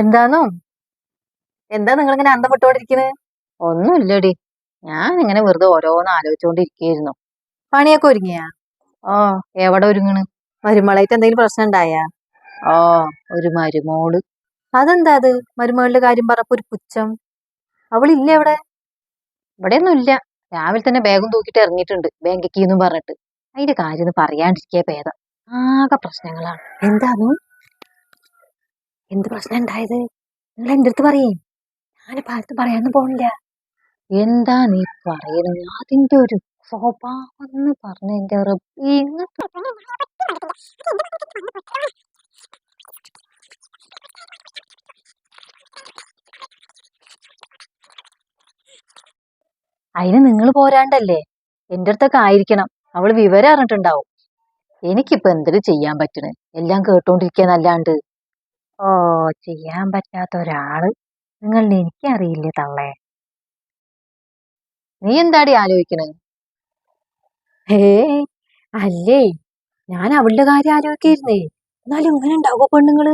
എന്താന്നോ? എന്താ നിങ്ങൾ ഇങ്ങനെ അന്തം വിട്ടോണ്ടിരിക്കുന്നത് ഒന്നുമില്ലടി. ഞാൻ ഇങ്ങനെ വെറുതെ ഓരോന്ന് ആലോചിച്ചുകൊണ്ടിരിക്കുകയായിരുന്നു പണിയൊക്കെ ഒരുങ്ങിയാ? ഓ എവിടെ ഒരുങ്ങണ്? മരുമളായിട്ട് എന്തെങ്കിലും പ്രശ്നം ഉണ്ടായാ ഓ ഒരു മരുമോൾ. അതെന്താ അത്? മരുമകളുടെ കാര്യം പറഞ്ഞപ്പോ ഒരു പുച്ഛം. അവളില്ല അവിടെ? ഇവിടെയൊന്നും ഇല്ല രാവിലെ തന്നെ ബാഗും തൂക്കിട്ട് ഇറങ്ങിയിട്ടുണ്ട് ബാങ്കിക്ക് എന്നും പറഞ്ഞിട്ട്. അതിന്റെ കാര്യം ഒന്ന് പറയാണ്ടിരിക്കുക ഭേദം. ആകെ പ്രശ്നങ്ങളാണ്. എന്താന്നു? എന്ത് പ്രശ്നം ഉണ്ടായത്? നിങ്ങൾ എന്റെ അടുത്ത് പറയേ? ഞാനിപ്പോ അടുത്ത് പറയാനൊന്നും പോണില്ല. എന്താ നീ പറയുന്നത് അതിന്റെ ഒരു സ്വഭാവം എന്ന് പറഞ്ഞ എന്റെ റബ്ബേ, ഇങ്ങനത്തെ അതിന് നിങ്ങൾ പോരാണ്ടല്ലേ? എന്റെ അടുത്തൊക്കെ ആയിരിക്കണം. അവൾ വിവരം അറിഞ്ഞിട്ടുണ്ടാവും. എനിക്കിപ്പോ എന്തൊരു ചെയ്യാൻ പറ്റണേ എല്ലാം കേട്ടോണ്ടിരിക്കാന്നല്ലാണ്ട്. ഓ ചെയ്യാൻ പറ്റാത്ത ഒരാൾ. നിങ്ങളുടെ എനിക്കറിയില്ലേ തള്ളേ. നീ എന്താടി ആലോചിക്കണേ? ഹേ അല്ലേ? ഞാൻ അവളുടെ കാര്യം ആലോചിക്കായിരുന്നേ. എന്നാലും ഇങ്ങനെ ഉണ്ടാവുക പെണ്ണുങ്ങൾ?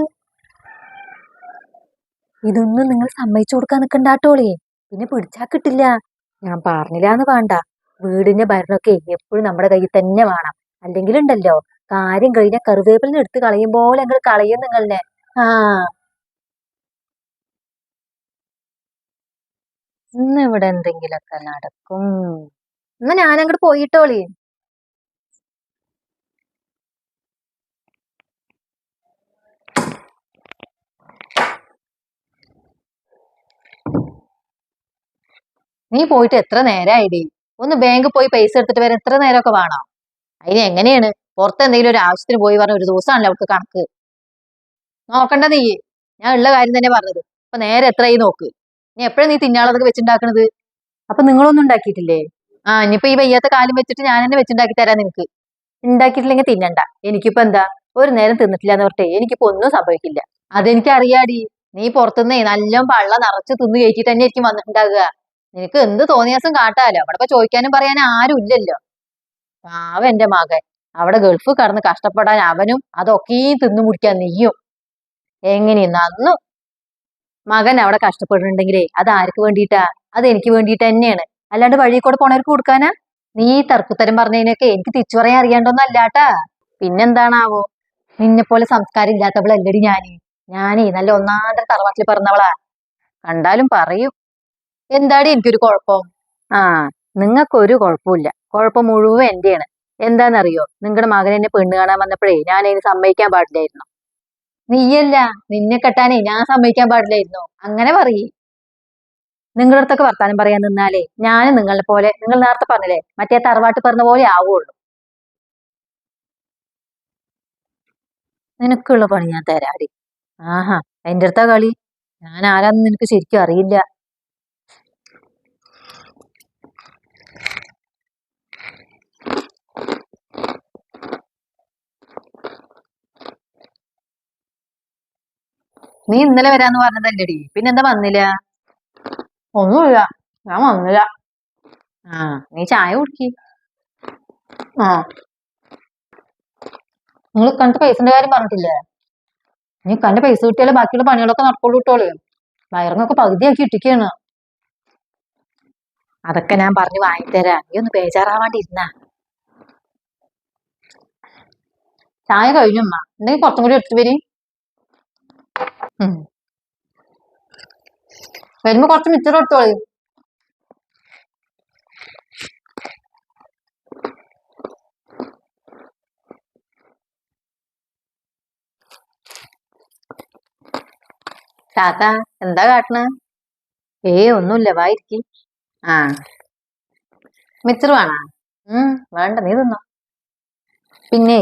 ഇതൊന്നും നിങ്ങൾ സമ്മതിച്ചു കൊടുക്കാൻ നിക്കണ്ടാട്ടോളേ പിന്നെ പിടിച്ചാ കിട്ടില്ല. ഞാൻ പറഞ്ഞില്ലാന്ന് വേണ്ട. വീടിന്റെ ഭരണമൊക്കെ എപ്പോഴും നമ്മുടെ കയ്യിൽ തന്നെ വേണം. അല്ലെങ്കിലുണ്ടല്ലോ കാര്യം കഴിഞ്ഞ കറിവേപ്പിലിന് എടുത്ത് കളയും പോലെ നിങ്ങൾ കളയും നിങ്ങളെ. ഇന്ന് ഇവിടെ എന്തെങ്കിലൊക്കെ നടക്കും. എന്നാ ഞാനങ്ങോട്ട് പോയിട്ടോളി. നീ പോയിട്ട് എത്ര നേരമായിടി ഒന്ന് ബാങ്കിൽ പോയി പൈസ എടുത്തിട്ട് വരാൻ എത്ര നേരമൊക്കെ വേണോ? അതിന് എങ്ങനെയാണ്? പുറത്ത് എന്തെങ്കിലും ഒരു ആവശ്യത്തിന് പോയി പറഞ്ഞ ഒരു ദിവസമാണല്ലോ അവൾക്ക് കണക്ക്. നോക്കണ്ട നീ. ഞാൻ ഉള്ള കാര്യം തന്നെ പറഞ്ഞത്. അപ്പൊ നേരെ എത്രയായി നോക്ക്. നീ എപ്പോഴും നീ തിന്നാളതൊക്കെ വെച്ചുണ്ടാക്കണത്? അപ്പൊ നിങ്ങളൊന്നും ഉണ്ടാക്കിയിട്ടില്ലേ? ആ ഇനിയിപ്പോ ഈ വയ്യാത്ത കാലം വെച്ചിട്ട് ഞാൻ തന്നെ വെച്ചുണ്ടാക്കി തരാം നിനക്ക്. ഉണ്ടാക്കിയിട്ടില്ലെങ്കിൽ തിന്നണ്ട. എനിക്കിപ്പോ എന്താ? ഒരു നേരം തിന്നിട്ടില്ല എന്ന് പറഞ്ഞിട്ടേ എനിക്കിപ്പോ ഒന്നും സംഭവിക്കില്ല. അതെനിക്ക് അറിയാടി നീ പുറത്തുനിന്നേ നല്ല പള്ള നിറച്ച് തിന്നു കയറ്റിട്ട് തന്നെ ആയിരിക്കും വന്നിട്ടുണ്ടാകുക നിനക്ക് എന്ത് തോന്നിയാസം കാട്ടാലോ. അവിടെ ഇപ്പൊ ചോദിക്കാനും പറയാനും ആരും ഇല്ലല്ലോ. പാവ എന്റെ മകൻ. അവിടെ ഗൾഫ് കടന്ന് കഷ്ടപ്പെടാൻ അവനും അതൊക്കെയും തിന്നു മുടിക്കാൻ നീയും. എങ്ങനെ നന്നു മകൻ അവിടെ കഷ്ടപ്പെടുന്നുണ്ടെങ്കിലേ അത് ആർക്ക് വേണ്ടിയിട്ടാ? അത് എനിക്ക് വേണ്ടിയിട്ട് തന്നെയാണ്. അല്ലാണ്ട് വഴി കൂടെ പോണവർക്ക് കൊടുക്കാനാ? നീ തർക്കുത്തരം പറഞ്ഞതിനൊക്കെ എനിക്ക് തിരിച്ചു പറയാൻ അറിയാണ്ടൊന്നല്ലാട്ടാ പിന്നെന്താണാവോ? നിന്നെപ്പോലെ സംസ്കാരം ഇല്ലാത്തവളല്ലടി ഞാൻ. ഞാനേ നല്ല ഒന്നാന്തര തറവാട്ടിൽ പറഞ്ഞവളാ കണ്ടാലും പറയും. എന്താടി എനിക്കൊരു കുഴപ്പം? ആ നിങ്ങൾക്കൊരു കുഴപ്പമില്ല കുഴപ്പം മുഴുവൻ എന്റെയാണ്. എന്താണെന്നറിയോ നിങ്ങളുടെ മകൻ എന്നെ പെണ്ണ് കാണാൻ വന്നപ്പോഴേ ഞാൻ അതിന് സമ്മതിക്കാൻ പാടില്ലായിരുന്നു. നീയല്ല നിന്നെ കെട്ടാനേ ഞാൻ സമ്മതിക്കാൻ പാടില്ലായിരുന്നു. അങ്ങനെ പറയേ. നിങ്ങളുടെ അടുത്തൊക്കെ വർത്താനം പറയാൻ നിന്നാലേ ഞാൻ നിങ്ങളെ പോലെ നിങ്ങൾ നേരത്തെ പറഞ്ഞില്ലേ മറ്റേ തറവാട്ട് പറഞ്ഞ പോലെ ആവുള്ളൂ. നിനക്കുള്ള പണി ഞാൻ തരാടി. ആഹാ എന്റെ അടുത്താ കളി. ഞാൻ ആരാന്ന് നിനക്ക് ശരിക്കും അറിയില്ല. നീ ഇന്നലെ വരാന്ന് പറഞ്ഞതല്ലേടി. പിന്നെന്താ വന്നില്ല? ഒന്നുമില്ല. ഞാൻ വന്നില്ല. ആ നീ ചായ കുടിക്കി. ആ. നിങ്ങൾ കണ്ട പൈസന്റെ കാര്യം പറഞ്ഞിട്ടില്ലേ? നീ കണ്ട പൈസ കിട്ടിയാലേ ബാക്കിയുള്ള പണികളൊക്കെ നടക്കുള്ളൂ കിട്ടോളൂ വയറിനൊക്കെ പകുതിയാക്കി ഇട്ടിക്കാണ്. അതൊക്കെ ഞാൻ പറഞ്ഞു വാങ്ങിത്തരാം. നീ ഒന്ന് ബേജാറാവാണ്ടിരുന്നാ ചായ കഴിഞ്ഞമ്മ എന്തെങ്കിലും കുറച്ചും കൂടി എടുത്തു വരും. വരുമ്പോ കുറച്ച് മിച്ചർ എടുത്തോളൂ താത്ത എന്താ കാട്ടണ? ഏ ഒന്നുമില്ല വായിരിക്കി ആ. മിച്ചർ വേണോ? ഉം വേണ്ട നീ തിന്നോ. പിന്നെ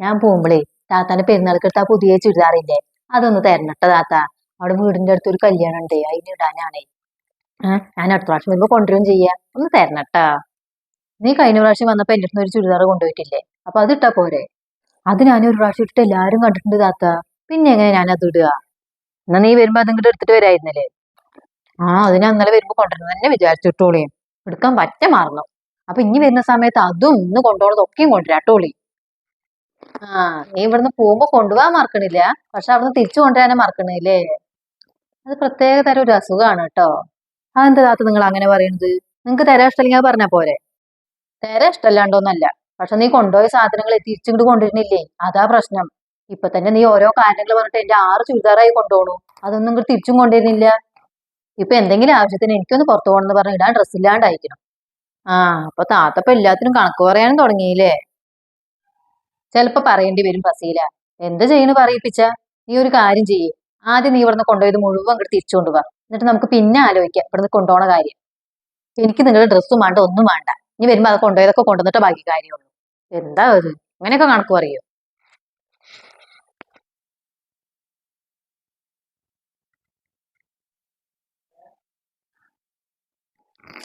ഞാൻ പോകുമ്പളേ താത്താന്റെ പെരുന്നാൾക്ക് എടുത്ത പുതിയ ചുരിദാറില്ലേ? അതൊന്ന് തരണട്ടോ താത്ത. അവിടെ വീടിന്റെ അടുത്ത് ഒരു കല്യാണം ഉണ്ട് അതിന് ഇടാനാണേ. ഞാൻ അടുത്ത പ്രാവശ്യം വരുമ്പോ കൊണ്ടുവരും ചെയ്യാ. ഒന്ന് തരണട്ടാ നീ കഴിഞ്ഞ പ്രാവശ്യം വന്നപ്പോ എന്റെ അടുത്ത് ഒരു ചുരിദാർ കൊണ്ടുപോയിട്ടില്ലേ? അപ്പൊ അത് ഇട്ടാ പോരെ. അത് ഞാൻ ഒരു പ്രാവശ്യം ഇട്ടിട്ട് എല്ലാരും കണ്ടിട്ടുണ്ട് താത്ത. പിന്നെ എങ്ങനെ ഞാൻ അത് ഇടുക? എന്നാ നീ വരുമ്പോ അതിങ്ങോട്ട് എടുത്തിട്ട് വരായിരുന്നല്ലേ? ആ അത് ഞാൻ ഇന്നലെ വരുമ്പോ കൊണ്ടുവരണം തന്നെ വിചാരിച്ചിട്ടോളേ. എടുക്കാൻ പറ്റ മാറണം അപ്പൊ ഇനി വരുന്ന സമയത്ത് അതും ഇന്ന് കൊണ്ടുപോകണതൊക്കെയും കൊണ്ടുവരാട്ടോളി. ആ നീ ഇവിടുന്ന് പോകുമ്പോ കൊണ്ടുപോകാൻ മറക്കണില്ല. പക്ഷെ അവിടുന്ന് തിരിച്ചു കൊണ്ടുവരാനും മറക്കണില്ലേ? അത് പ്രത്യേക തരം ഒരു അസുഖമാണ് കേട്ടോ. അതെന്താ താത്ത നിങ്ങൾ അങ്ങനെ പറയുന്നത് നിങ്ങൾക്ക് തര ഇഷ്ടമില്ലെങ്കിൽ അത് പറഞ്ഞാ പോരെ. തര ഇഷ്ടമല്ലാണ്ടോന്നല്ല. പക്ഷെ നീ കൊണ്ടുപോയ സാധനങ്ങൾ തിരിച്ചിങ്ങോട്ട് കൊണ്ടുവരുന്നില്ലേ? അതാ പ്രശ്നം. ഇപ്പൊ തന്നെ നീ ഓരോ കാര്യങ്ങൾ പറഞ്ഞിട്ട് എന്റെ ആറ് ചുരിദാറായി കൊണ്ടുപോകണു അതൊന്നും ഇങ്ങോട്ട് തിരിച്ചും കൊണ്ടുവരുന്നില്ല. ഇപ്പൊ എന്തെങ്കിലും ആവശ്യത്തിന് എനിക്കൊന്ന് പുറത്തു പോകണമെന്ന് പറഞ്ഞ് ഇടാൻ ഡ്രസ് ഇല്ലാണ്ടായിരിക്കണം. ആ അപ്പൊ താത്തപ്പ എല്ലാത്തിനും കണക്ക് പറയാനും തുടങ്ങിയില്ലേ? ചെലപ്പോ പറയേണ്ടി വരും ഫസീല. എന്ത് ചെയ്യണ പറയിപ്പിച്ച? നീ ഒരു കാര്യം ചെയ്യേ. ആദ്യം നീ ഇവിടുന്ന് കൊണ്ടുപോയത് മുഴുവൻ ഇങ്ങോട്ട് തിരിച്ചു കൊണ്ടുപോവാ എന്നിട്ട് നമുക്ക് പിന്നെ ആലോചിക്കാം ഇവിടുന്ന് കൊണ്ടുപോണ കാര്യം. എനിക്ക് നിങ്ങളുടെ ഡ്രസ്സും വേണ്ട ഒന്നും വേണ്ട. ഇനി വരുമ്പോ അത് കൊണ്ടുപോയതൊക്കെ കൊണ്ടുവന്നിട്ട് ബാക്കി കാര്യമുള്ളൂ എന്താ അത് അങ്ങനെയൊക്കെ കണക്ക് പറയൂ?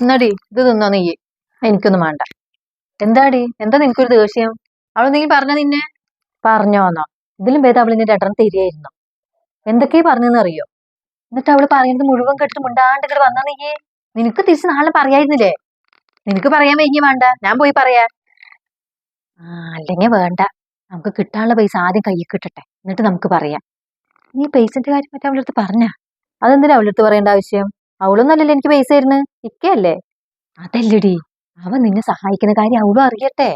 എന്നാടി? ഇത് തിന്നോ നീ? എനിക്കൊന്നും വേണ്ട. എന്താടി? എന്താ നിനക്കൊരു ദേഷ്യം? അവളെന്തെങ്കിലും പറഞ്ഞ നിന്നെ? പറഞ്ഞോന്നോ. ഇതിലും ഭേദം അവൾ നിന്റെ രണ്ടെണ്ണം തരികയായിരുന്നു. എന്തൊക്കെയാ പറഞ്ഞെന്ന് അറിയോ? എന്നിട്ട് അവൾ പറയുന്നത് മുഴുവൻ കേട്ടിട്ട് മുണ്ടാണ്ട് ഇങ്ങോട്ട് വന്നാ നീ നിനക്ക് തിരിച്ച് നാളെ പറയായിരുന്നില്ലേ? നിനക്ക് പറയാൻ വൈകി വേണ്ട. ഞാൻ പോയി പറയാ. ആ അല്ലെങ്കിൽ വേണ്ട. നമുക്ക് കിട്ടാനുള്ള പൈസ ആദ്യം കയ്യിൽ കിട്ടട്ടെ. എന്നിട്ട് നമുക്ക് പറയാം. നീ പൈസന്റെ കാര്യം മറ്റേ അവളടുത്ത് പറഞ്ഞ? അതെന്തിനാ അവളടുത്ത് പറയേണ്ട ആവശ്യം? അവളൊന്നും അല്ലല്ലോ എനിക്ക് പൈസ തരുന്നത് ഇക്കയല്ലേ? അതല്ലടി. അവൻ നിന്നെ സഹായിക്കുന്ന കാര്യം അവളും അറിയട്ടെ.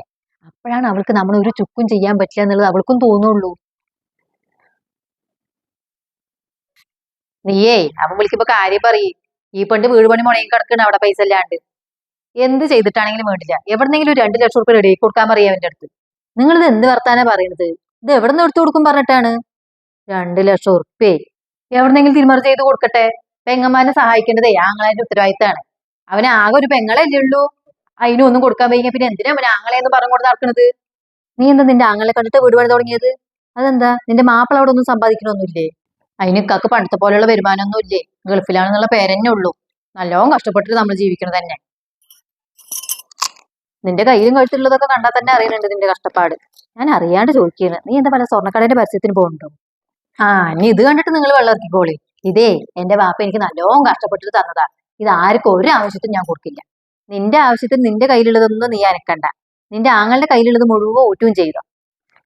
അപ്പോഴാണ് അവൾക്ക് നമ്മൾ ഒരു ചുക്കും ചെയ്യാൻ പറ്റില്ല എന്നുള്ളത് അവൾക്കും തോന്നുള്ളൂ. നീയേ അവൻ വിളിക്കുമ്പോ കാര്യം പറയും. ഈ പണ്ട് വീട് പണി മുടങ്ങി കിടക്കണ അവിടെ പൈസ ഇല്ലാണ്ട്. എന്ത് ചെയ്തിട്ടാണെങ്കിലും വേണ്ടില്ല. എവിടെന്നെങ്കിലും ഒരു രണ്ട് ലക്ഷം റുപ്യ റെഡി കൊടുക്കാൻ പറയാം എന്റെ അടുത്ത്. നിങ്ങൾ ഇത് എന്ത് വർത്താനാ പറയുന്നത് ഇത് എവിടെ നിന്ന് എടുത്തു കൊടുക്കും പറഞ്ഞിട്ടാണ്? രണ്ട് ലക്ഷം റുപ്യേ എവിടെന്നെങ്കിലും തിരിമറി ചെയ്ത് കൊടുക്കട്ടെ. പെങ്ങന്മാരെ സഹായിക്കേണ്ടതേ ആങ്ങളാന്റെ ഉത്തരവാദിത്തമാണ്. അവന് ആകെ ഒരു പെങ്ങളല്ലേ ഉള്ളൂ. അതിനും ഒന്നും കൊടുക്കാൻ വയ്യ പിന്നെ എന്തിനാ അവൻ ആങ്ങളെ എന്ന് പറഞ്ഞു കൊടുത്ത് നടക്കണത്? നീ എന്താ നിന്റെ ആങ്ങളെ കണ്ടിട്ട് വീട് പണി തുടങ്ങിയത്? അതെന്താ? നിന്റെ മാപ്പിള അവിടെ ഒന്നും സമ്പാദിക്കണമൊന്നുമില്ലേ അതിന് അതിനൊക്കെ പണ്ടത്തെ പോലെയുള്ള വരുമാനമൊന്നും ഇല്ലേ? ഗൾഫിലാണെന്നുള്ള പേരെന്നെ ഉള്ളൂ. നല്ലോണം കഷ്ടപ്പെട്ടിട്ട് നമ്മൾ ജീവിക്കണത് തന്നെ. നിന്റെ കയ്യിലും കഴുത്തിലുള്ളതൊക്കെ കണ്ടാൽ തന്നെ അറിയുന്നുണ്ട് നിന്റെ കഷ്ടപ്പാട്. ഞാൻ അറിയാണ്ട് ചോദിക്കുകയാണ്. നീ എന്താ പല സ്വർണക്കടയുടെ പരസ്യത്തിന് പോകുന്നുണ്ടോ ആ ഇനി ഇത് കണ്ടിട്ട് നിങ്ങൾ വെള്ളം ഇറക്കിക്കോളി. ഇതേ എന്റെ വാപ്പ എനിക്ക് നല്ലോണം കഷ്ടപ്പെട്ടിട്ട് തന്നതാ. ഇത് ആർക്കും ഒരു ആവശ്യത്തിനും ഞാൻ കൊടുക്കില്ല. നിന്റെ ആവശ്യത്തിന് നിന്റെ കയ്യിലുള്ളതൊന്നും നീ അനക്കണ്ട. നിന്റെ ആങ്ങളുടെ കയ്യിലുള്ളത് മുഴുവൻ ഊറ്റവും ചെയ്തോ.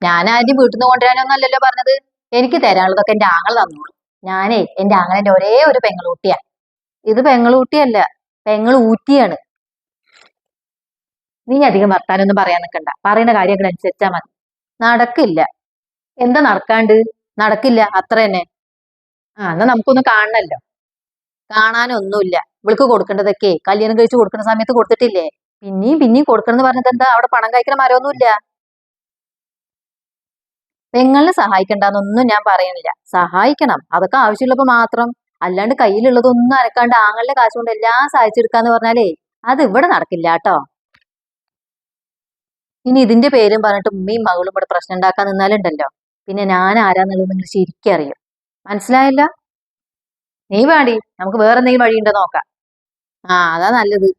ഞാൻ ആദ്യം വീട്ടിൽ നിന്ന് കൊണ്ടുവരാനൊന്നല്ലല്ലോ പറഞ്ഞത്. എനിക്ക് തരാനുള്ളതൊക്കെ എന്റെ ആങ്ങൾ തന്നോളൂ. ഞാനേ എന്റെ ആങ്ങളെന്റെ ഒരേ ഒരു പെങ്ങളൂട്ടിയാ. ഇത് പെങ്ങളൂട്ടിയല്ല പെങ്ങൾ ഊറ്റിയാണ് നീ അധികം വർത്താനൊന്നും പറയാൻ നിൽക്കണ്ട പറയുന്ന കാര്യങ്ങൾ അനുസരിച്ചാ മതി. നടക്കില്ല. എന്താ നടക്കാണ്ട്? നടക്കില്ല. അത്ര തന്നെ. ആ എന്നാ നമുക്കൊന്ന് കാണണല്ലോ. കാണാനൊന്നുമില്ല. ഇവൾക്ക് കൊടുക്കേണ്ടതൊക്കെ കല്യാണം കഴിച്ച് കൊടുക്കുന്ന സമയത്ത് കൊടുത്തിട്ടില്ലേ? പിന്നെയും പിന്നെയും കൊടുക്കണം എന്ന് പറഞ്ഞത് എന്താ? അവിടെ പണം കഴിക്കുന്ന മരമൊന്നുമില്ല. പെങ്ങളെ സഹായിക്കണ്ടെന്നൊന്നും ഞാൻ പറയുന്നില്ല. സഹായിക്കണം. അതൊക്കെ ആവശ്യമുള്ളപ്പോ മാത്രം. അല്ലാണ്ട് കയ്യിലുള്ളതൊന്നും അരക്കാണ്ട് ആങ്ങളുടെ കാശ് കൊണ്ട് എല്ലാം സഹായിച്ചെടുക്കാന്ന് പറഞ്ഞാലേ അത് ഇവിടെ നടക്കില്ല കേട്ടോ. ഇനി ഇതിന്റെ പേരും പറഞ്ഞിട്ട് ഉമ്മയും മകളും ഇവിടെ പ്രശ്നം ഉണ്ടാക്കാൻ നിന്നാലുണ്ടല്ലോ. പിന്നെ ഞാൻ ആരാന്നുള്ളത് നിങ്ങൾ ശരിക്കും അറിയും. മനസ്സിലായല്ലോ? നീ വേണ്ടി നമുക്ക് വേറെ എന്തെങ്കിലും വഴിയുണ്ടോ നോക്കാം. ആ അതാ നല്ലത്.